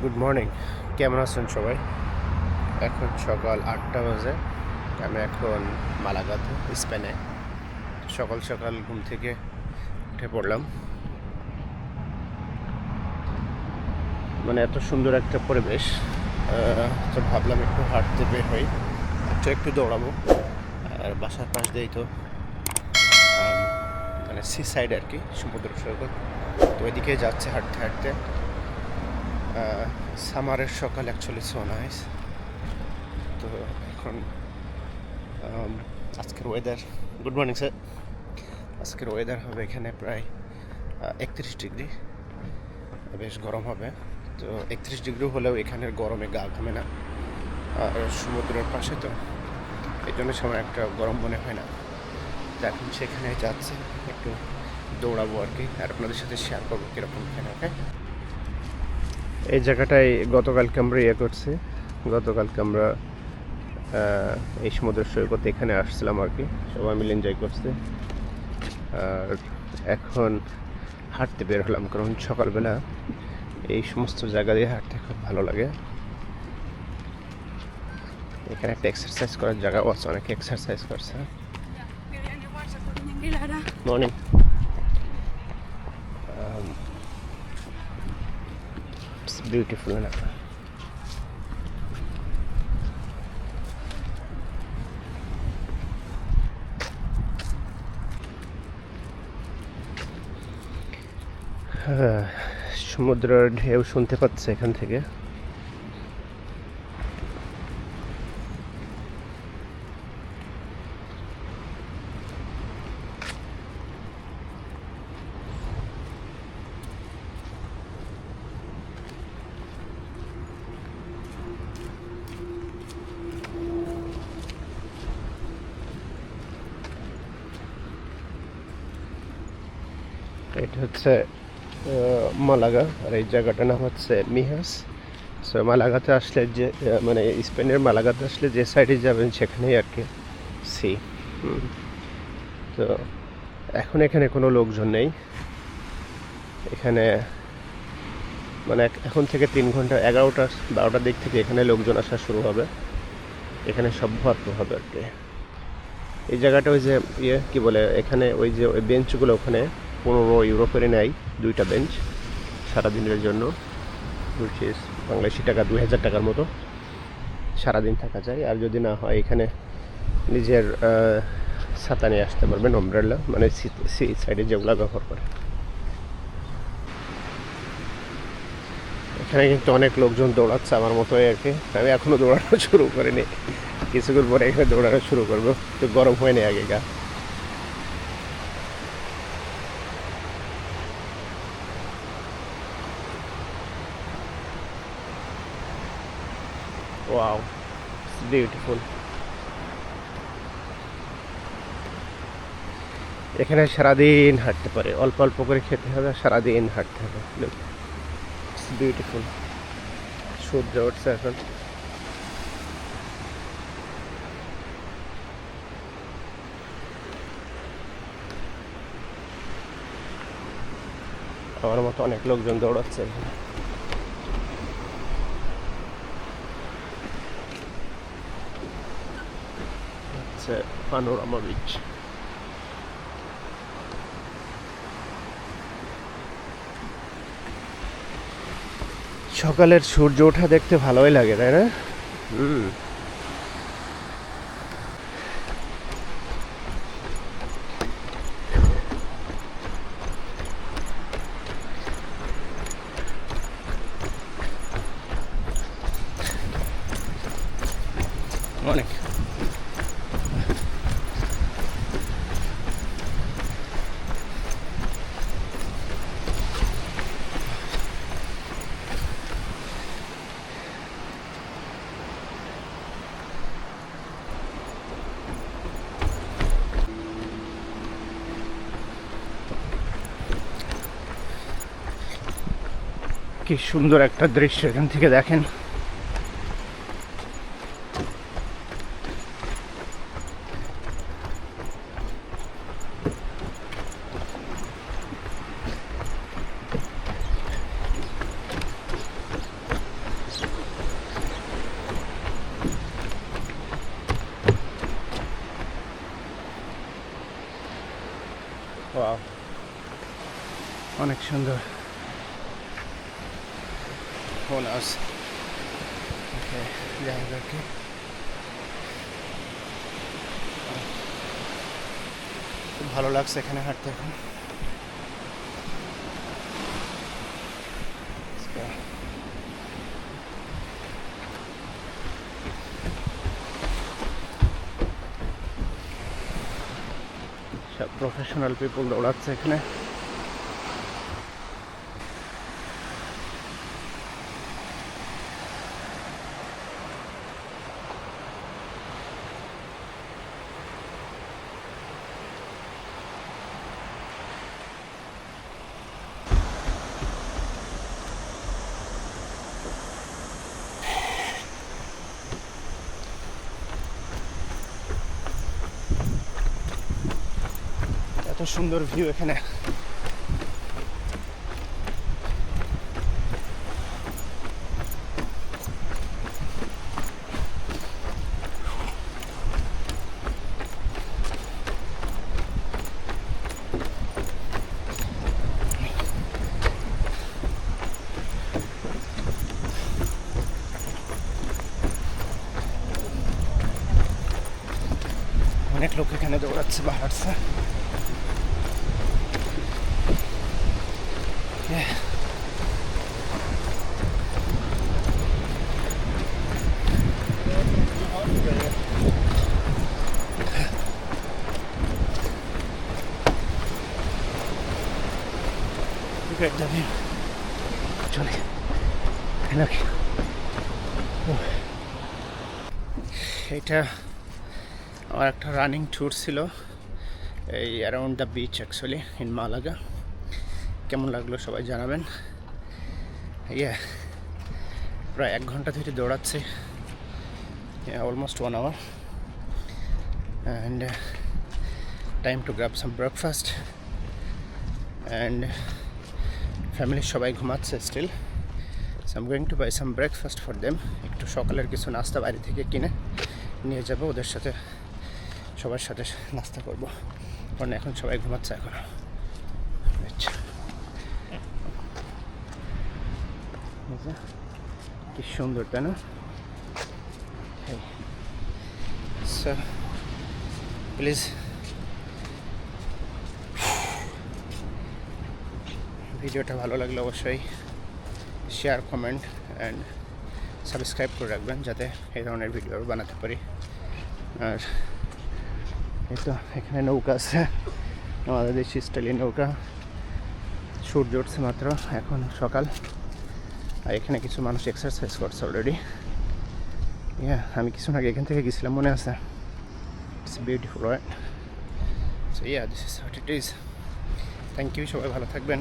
Good morning কেমন আছেন সবাই? এখন সকাল আটটা বাজে। আমি এখন মালাগাতে স্পেনে সকাল সকাল ঘুম থেকে উঠে পড়লাম। মানে এত সুন্দর একটা পরিবেশ। তো ভাবলাম একটু হাঁটতে বের হই। একটু একটু দৌড়াবো। আর বাসার পাশ দিয়েই তো মানে সি সাইড আর কি, সমুদ্র সৈকত। তো ওইদিকে যাচ্ছে হাঁটতে হাঁটতে। সামারের সকাল অ্যাকচুয়ালি সো নাইস তো এখন আজকের ওয়েদার গুড মর্নিং স্যার আজকের ওয়েদার হবে এখানে প্রায় একত্রিশ ডিগ্রি। বেশ গরম হবে। তো একত্রিশ ডিগ্রি হলেও এখানের গরমে গা ঘামে না। আর সমুদ্রের পাশে তো এই জন্য সময় একটা গরম মনে হয় না। তো এখন সেখানে যাচ্ছে, একটু দৌড়াবো আর কি। আর আপনাদের সাথে শেয়ার করব কীরকম এখানে ওকে এই জায়গাটায় গতকালকে আমরা ইয়ে করছি। গতকালকে আমরা এই সমুদ্র সৈকত এখানে আসছিলাম আর কি। সবাই মিলে এনজয় করছি। আর এখন হাঁটতে বের হলাম কারণ সকালবেলা এই সমস্ত জায়গা দিয়ে হাঁটতে খুব ভালো লাগে। এখানে একটা এক্সারসাইজ করার জায়গাও আছে অনেকে এক্সারসাইজ করছে। মর্নিং না হ্যাঁ, সমুদ্রের ঢেউ শুনতে পাচ্ছে এখান থেকে। এটা হচ্ছে মালাগা। আর এই জায়গাটার নাম হচ্ছে মিহাস। সো মালাগাতে আসলে যে মানে স্পেনের মালাগাতে আসলে যে সাইডে যাবেন, সেখানেই আর কি সি তো এখন এখানে কোনো লোকজন নেই। এখানে মানে এখন থেকে তিন ঘণ্টা, এগারোটা, বারোটার দিক থেকে এখানে লোকজন আসা শুরু হবে। এখানে সব ভরপুর হবে আর কি। এই জায়গাটা ওই যে ইয়ে কি বলে, এখানে ওই যে, ওই বেঞ্চগুলো ওখানে পনেরো ইউরো করে নেয় দুইটা বেঞ্চ সারাদিনের জন্য। বাংলাদেশি টাকা দুই হাজার টাকার মতো সারাদিন থাকা যায়। আর যদি না হয়, এখানে নিজের ছাতা নিয়ে আসতে পারবেন অমব্রেলা মানে সাইডে যেগুলো ব্যবহার করে। এখানে কিন্তু অনেক লোকজন দৌড়াচ্ছে আমার মতোই আর কি। আমি এখনও দৌড়ানো শুরু করিনি। কিছুক্ষণ পরে এখানে দৌড়ানো শুরু করব। তো গরম হয়নি আগে গা ওয়াও বিউটিফুল এখানে সারাদিন হাঁটতে পারে। অল্প অল্প করে খেতে হবে সারাদিন হাঁটতে হবে। বিউটিফুল সূর্য উঠছে এখন। আমার মতো অনেক লোকজন দৌড়াচ্ছে এখানে। হচ্ছে পানোরামা বিচ সকালের সূর্য ওঠা দেখতে ভালোই লাগে তাই না? হুম। অনেক কি সুন্দর একটা দৃশ্য এখান থেকে দেখেন। অনেক সুন্দর। হোনাস ওকে যাই হোক আর কি খুব ভালো লাগছে এখানে হাঁটতে এখন Let's go. সব প্রফেশনাল পিপল দৌড়াচ্ছে এখানে এত সুন্দর ভিউ এখানে। অনেক লোক এখানে দৌড়াচ্ছে বা হাঁটছে Yeah. Great W. চলে নাকি এটা আমার একটা রানিং ট্যুর ছিল এই around the beach actually in Malaga কেমন লাগল সবাই জানাবেন। ইয়ে প্রায় এক ঘণ্টা ধরে দৌড়াচ্ছি। Almost one hour and time to grab some breakfast and ফ্যামিলির সবাই ঘুমাচ্ছে still so um going to buy some breakfast for them একটু সকালের কিছু নাস্তা বাড়ি থেকে কিনে নিয়ে যাব। ওদের সাথে, সবার সাথে নাস্তা করব। কারণ এখন সবাই ঘুমাচ্ছে এখন। আচ্ছা এই যে, কি সুন্দর, তাই না? প্লিজ ভিডিওটা ভালো লাগলে অবশ্যই শেয়ার কমেন্ট অ্যান্ড সাবস্ক্রাইব করে রাখবেন যাতে এই ধরনের ভিডিও বানাতে পারি। আর এই তো এখানে নৌকা আছে। আমাদের দেশি স্টাইলি নৌকা। সূর্য উঠছে মাত্র এখন সকাল। আর এখানে কিছু মানুষ এক্সারসাইজ করছে অলরেডি হ্যাঁ আমি কিছু আগে এখান থেকে গেছিলাম, মনে আছে? It's beautiful right so yeah this is what it is thank you সবাই ভালো থাকবেন।